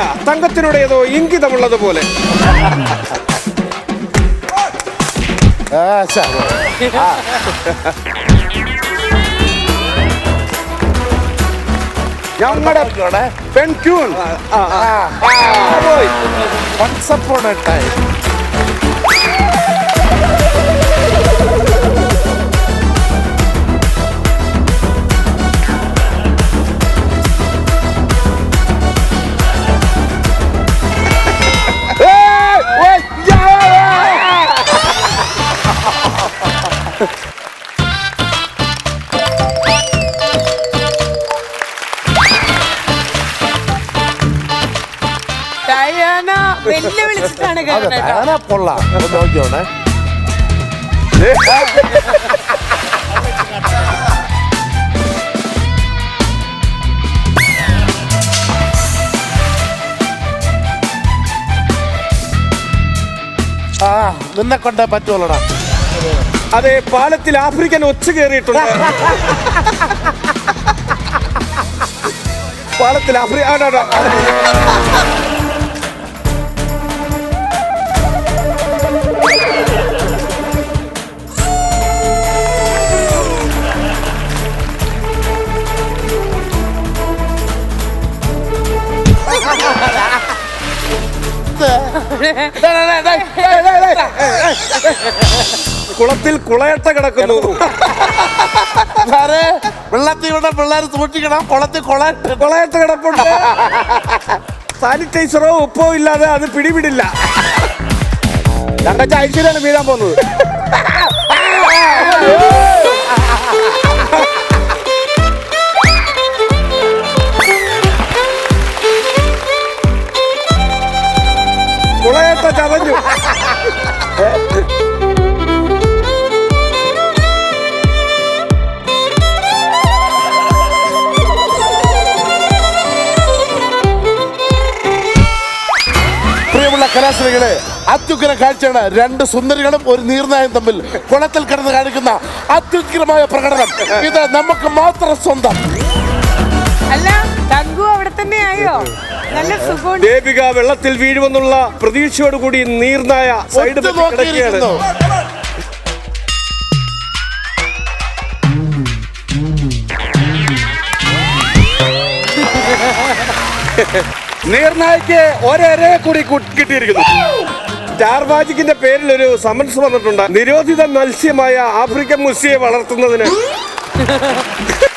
തങ്കത്തിനോട് ഏതോ ഇംഗിതമുള്ളത് പോലെ ഞങ്ങളുടെ പെൺക്യൂൺ. ആ, ആ, ആ, പോയി. once upon ഡയാന വെല്ലുവിളിച്ചിട്ടാണ് അതെ കേട്ടോ. ഡയാന കൊള്ളാം ഒന്ന് നോക്കിയോണേ. ആ നിന്നെ കൊണ്ടേ പറ്റുള്ളടാ അതെ പാലത്തിൽ ആഫ്രിക്കൻ ഒച്ച കയറിയിട്ടുണ്ട് പാലത്തിൽ ആഫ്രി കുളത്തിൽ കുളയട്ട കിടക്കുന്നു. സാറേ വെള്ളത്തിൽ ഇവിടെ പിള്ളേർ സൂക്ഷിക്കണം. കുളത്തിൽ കുളട്ട് കുളയട്ട കിടപ്പുണ്ട്. സാനിറ്റൈസറോ ഉപ്പോ ഇല്ലാതെ അത് പിടിപിടില്ല രണ്ടാഴ്ച ഐശ്വര്യാണ് വീഴാൻ പോകുന്നത്. ചതഞ്ഞു കലാശ്രീകളെ അത്യുഗ്ര കാഴ്ചയാണ് രണ്ട് സുന്ദരികളും ഒരു നീർനായും തമ്മിൽ കുളത്തിൽ കിടന്ന് കാണിക്കുന്ന അത്യുഗ്രമായ പ്രകടനം. ഇത് നമുക്ക് മാത്രം സ്വന്തം. അല്ല തങ്കു അവിടെ തന്നെ ആയോ ദേവിക വെള്ളത്തിൽ വീഴുമെന്നുള്ള പ്രതീക്ഷയോടുകൂടി നീർനായ സൈഡ് കിടക്കുകയാണ്. നീർനായ്ക്ക് ഒരേ കൂടി കിട്ടിയിരിക്കുന്നു. സ്റ്റാർ വാജിക്കിന്റെ പേരിൽ ഒരു സമൻസ് വന്നിട്ടുണ്ട്. നിരോധിത മത്സ്യമായ ആഫ്രിക്കൻ മുസ്യയെ വളർത്തുന്നതിന്.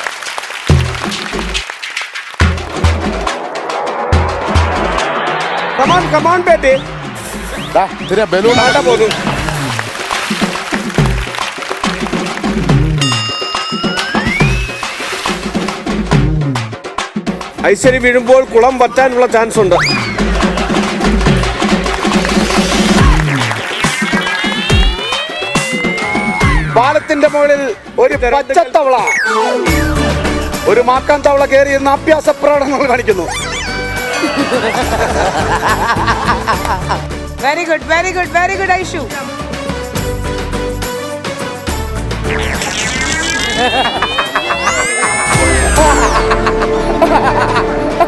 Come on come on baby ഇതിനെ ബലൂൺ ആട്ട പോന്നു ഐശ്വര്യ വീഴുമ്പോൾ കുളം വറ്റാനുള്ള ചാൻസ് ഉണ്ട്. പാലത്തിന്റെ മുകളിൽ ഒരു പച്ചത്തവള. ഒരു മാക്കാൻ തവള കയറി എന്ന് അഭ്യാസ പ്രകടനങ്ങൾ കാണിക്കുന്നു. Very good very good very good Aishu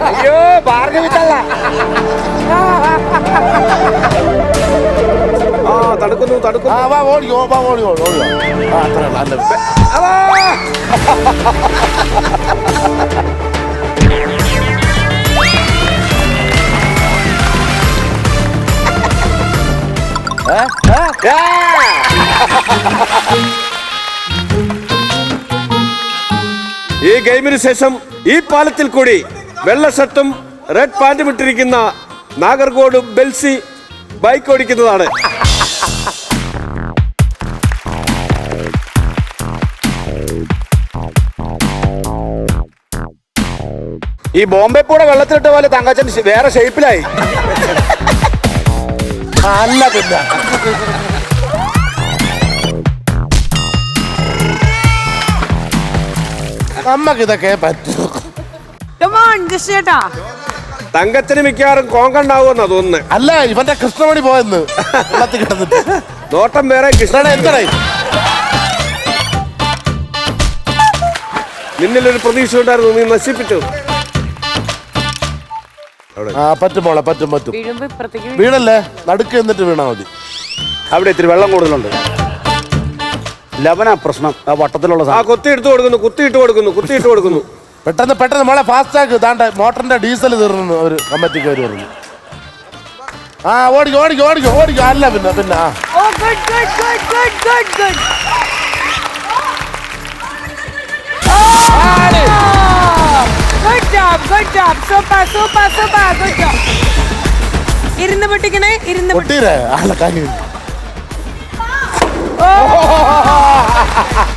അയ്യോ ഭാർഗവിത്തല്ല ആ തടുക്കുന്നു ആ തടുക്കുന്നു വാ ഓടിയോ വാ ഓടിയോ ഓടിയോ ആ അത്ര നല്ല ഈ ഗെയിമിന് ശേഷം ഈ പാലത്തിൽ കൂടി വെള്ള ഷർട്ടും റെഡ് പാന്റും ഇട്ടിരിക്കുന്ന നാഗർകോട് ബെൽസി ബൈക്ക് ഓടിക്കുന്നതാണ്. ഈ ബോംബെ കൂടെ വെള്ളത്തിലിട്ട പോലെ തങ്കച്ചൻ വേറെ ഷേപ്പിലായി അല്ല പിന്നെ. നമ്മക്ക് ഇതൊക്കെ പറ്റൂ. കമോൺ ജസ്റ്റ് ചേട്ടാ തങ്കത്തിന് മിക്കവാറും കോങ്കണ്ടാവുമെന്നാ തോന്നുന്നത് അല്ല ഇവന്റെ കൃഷ്ണമണി പോയെന്ന്. വെള്ളത്തിൽ നോട്ടം വേറെ കൃഷ്ണ എന്തായി എന്തടേ നിന്നിലൊരു പ്രതീക്ഷ ഉണ്ടായിരുന്നു നീ നശിപ്പിച്ചു. അവിടെ. ആ പറ്റും മോളെ പറ്റും പറ്റും. ഇപ്പുറത്തേക്ക് വീണല്ലേ? നടുക്ക് എന്നിട്ട് വീണാ മതി. അവിടെ ഇത്തിരി വെള്ളം കൂടുതലുണ്ട്. ലവനാ പ്രശ്നം ആ വട്ടത്തിലുള്ള ആ സാധനം കുത്തി എടുത്തു കൊടുക്കുന്നു കുത്തി ഇട്ട് കൊടുക്കുന്നു കുത്തി ഇട്ട് കൊടുക്കുന്നു. പെട്ടെന്ന് പെട്ടെന്ന് മോളെ ഫാസ്റ്റ് ആക്ക്. താണ്ട മോട്ടറിന്റെ ഡീസൽ തീർന്നു ഒരു കമ്മിറ്റിക്കാർ പറഞ്ഞു ആ ഓടിക്കും ഓടിക്കും ഓടിക്കും ഓടിക്കും. അല്ല പിന്നെ പിന്നെ ആ. ഓ good good good good good good good job good job super super super good job ഇരുന്ന് പൊട്ടിക്കണേ ഇരുന്ന് പൊട്ടി- പൊട്ടീരേ കാര്യം. ഓ ha ha ha